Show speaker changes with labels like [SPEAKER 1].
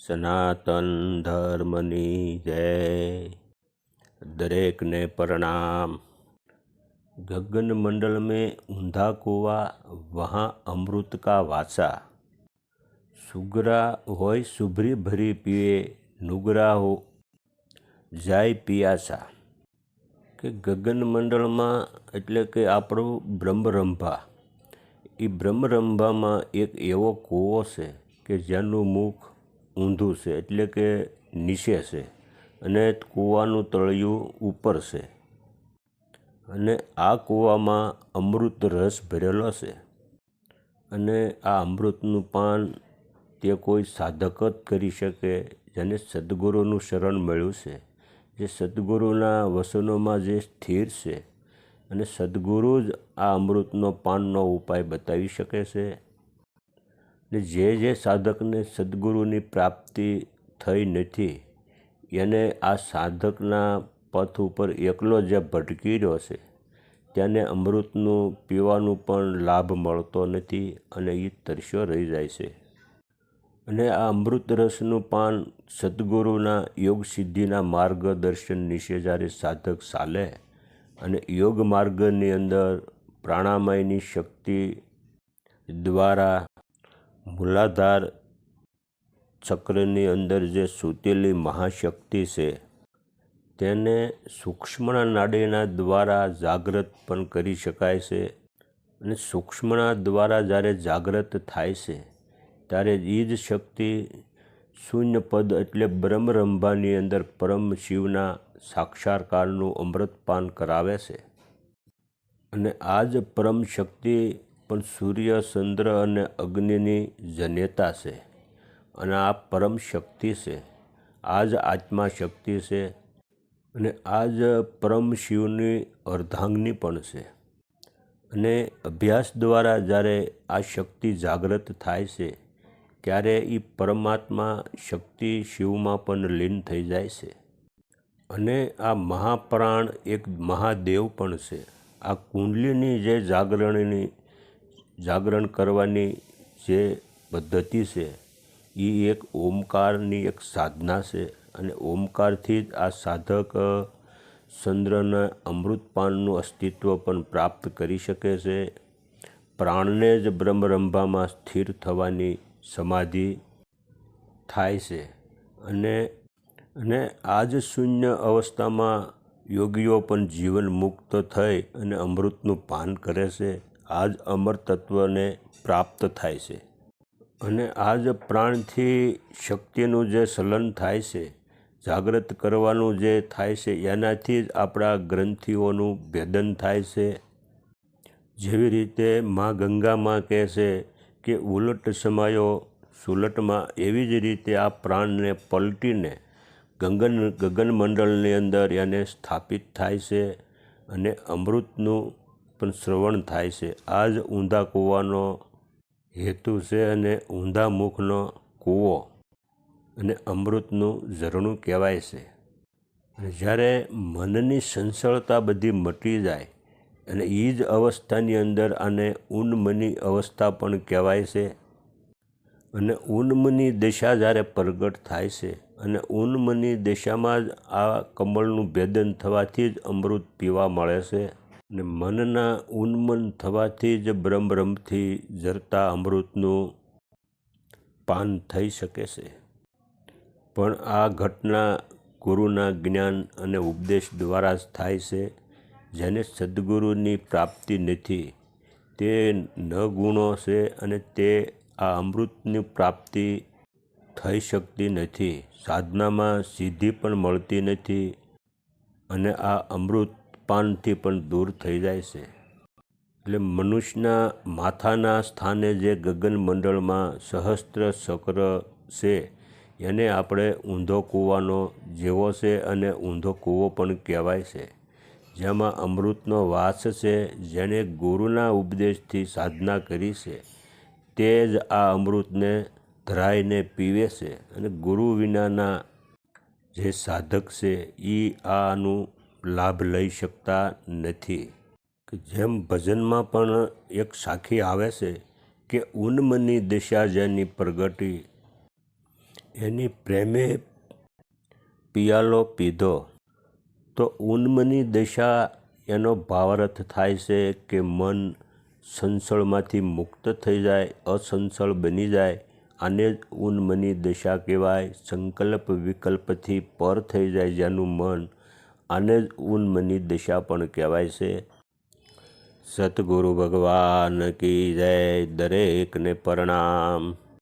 [SPEAKER 1] સનાતન ધર્મની જય દરેકને પ્રણામ ગગન મંડળ में ऊंधा कुआ वहाँ अमृत का वासा સુગરા હોય સુભરી ભરી પીએ નુગરા હો જાય પિયાસા કે ગગન મંડળમાં એટલે કે આપણું બ્રહ્મરંભા. એ બ્રહ્મરંભામાં એક એવો કૂવો છે કે જેનું મુખ ઊંધું છે, એટલે કે નીચે છે અને કૂવાનું તળિયું ઉપર છે. અને આ કૂવામાં અમૃત રસ ભરેલો છે. અને આ અમૃતનું પાન તે કોઈ સાધક જ કરી શકે, જેને સદગુરુનું શરણ મળ્યું છે. જે સદગુરુના વસનોમાં જે સ્થિર છે અને સદગુરુ જ આ અમૃતનો પાનનો ઉપાય બતાવી શકે છે. ને જે જે સાધકને સદગુરુની પ્રાપ્તિ થઈ નથી, એને આ સાધકના પથ ઉપર એકલો જે ભટકી રહ્યો છે, તેને અમૃતનું પીવાનું પણ લાભ મળતો નથી અને એ તરસ્યો રહી જાય છે. અને આ અમૃત રસનું પાન સદગુરુના યોગ સિદ્ધિના માર્ગદર્શન નીચે જ્યારે સાધક ચાલે અને યોગ માર્ગની અંદર પ્રાણામયની શક્તિ દ્વારા મૂલાધાર ચક્રની અંદર જે સૂતેલી મહાશક્તિ છે, તેને સૂક્ષ્મના નાડીના દ્વારા જાગૃત પણ કરી શકાય છે અને સૂક્ષ્મના દ્વારા જ્યારે જાગૃત થાય છે ત્યારે એ જ શક્તિ શૂન્ય પદ એટલે બ્રહ્મરંભાની અંદર પરમ શિવના સાક્ષાત્કારનું અમૃતપાન કરાવે છે. અને આ જ પરમ શક્તિ પણ સૂર્ય, ચંદ્ર અને અગ્નિની જનેતા છે અને આ પરમ શક્તિ છે. આ જ આત્મા શક્તિ છે અને આ જ પરમ શિવની અર્ધાંગની પણ છે. અને અભ્યાસ દ્વારા જ્યારે આ શક્તિ જાગૃત થાય છે ત્યારે એ પરમાત્મા શક્તિ શિવમાં પણ લીન થઈ જાય છે? અને આ મહાપ્રાણ એક મહાદેવ પણ છે. આ કુંડલીની જે જાગરણની, જાગરણ કરવાની જે પદ્ધતિ છે એ એક ઓમકારની એક સાધના છે અને ઓમકારથી જ આ સાધક ચંદ્રના અમૃતપાનનું અસ્તિત્વ પણ પ્રાપ્ત કરી શકે છે. પ્રાણને જ બ્રહ્મરંભામાં સ્થિર થવાની સમાધિ થાય છે. અને અને આ જ શૂન્ય અવસ્થામાં યોગીઓ પણ જીવન મુક્ત થઈ અને અમૃતનું પાન કરે છે. આ જ અમર તત્વને પ્રાપ્ત થાય છે. અને આ જ પ્રાણથી શક્તિનું જે સલન થાય છે જાગૃત કરવાનું જે થાય છે, એનાથી જ આપણા ગ્રંથિઓનું ભેદન થાય છે. જેવી રીતે મા ગંગામાં કહે છે કે ઉલટ સમાયો સુલટમાં એવી જ રીતે આ પ્રાણને પલટીને ગગન ગગનમંડળની અંદર એને સ્થાપિત થાય છે અને અમૃતનું પણ શ્રવણ થાય છે. આ જ ઊંધા કૂવાનો હેતુ છે અને ઊંધા મુખનો કૂવો અને અમૃતનું ઝરણું કહેવાય છે. અને જ્યારે મનની સંસળતા બધી મટી જાય અને એ જ અવસ્થાની અંદર આને ઉન્મની અવસ્થા પણ કહેવાય છે. અને ઉન્મની દિશા જ્યારે પ્રગટ થાય છે અને ઉન્મની દિશામાં જ આ કમળનું ભેદન થવાથી જ અમૃત પીવા મળે છે અને મનના ઉન્મન થવાથી જ બ્રહ્મરમથી ઝરતા અમૃતનું પાન થઈ શકે છે. પણ આ ઘટના ગુરુના જ્ઞાન અને ઉપદેશ દ્વારા જ થાય છે. જેને સદગુરુની પ્રાપ્તિ નથી, તે ન ગુણો છે અને તે આ અમૃતની પ્રાપ્તિ થઈ શકતી નથી. સાધનામાં સિદ્ધિ પણ મળતી નથી અને આ અમૃત પાનથી પણ દૂર થઈ જાય છે. એટલે મનુષ્યના માથાના સ્થાને જે ગગનમંડળમાં સહસ્ત્ર ચક્ર છે, એને આપણે ઊંધો કૂવાનો જેવો છે અને ઊંધો કૂવો પણ કહેવાય છે. જેમાં અમૃતનો વાસ છે, જેણે ગુરુના ઉપદેશથી સાધના કરી છે. તે જ આ અમૃતને ધરાઈને પીવે છે અને ગુરુ વિનાના જે સાધક છે એ આનું લાભ લઈ શકતા નથી. જેમ ભજનમાં પણ એક સાખી આવે છે કે ઉન્મની દિશા જેની પ્રગટી, એની પ્રેમે પિયાલો પીધો. તો ઉન્મની દશા એનો ભાવાર્થ થાય છે કે મન સંસળમાંથી મુક્ત થઈ જાય, અસંસળ બની જાય. આને જ ઉન્મની દશા કહેવાય. સંકલ્પ વિકલ્પથી પર થઈ જાય જેનું મન આને જ ઉન્મની દશા પણ કહેવાય છે. સતગુરુ ભગવાન કી જય દરેકને પ્રણામ.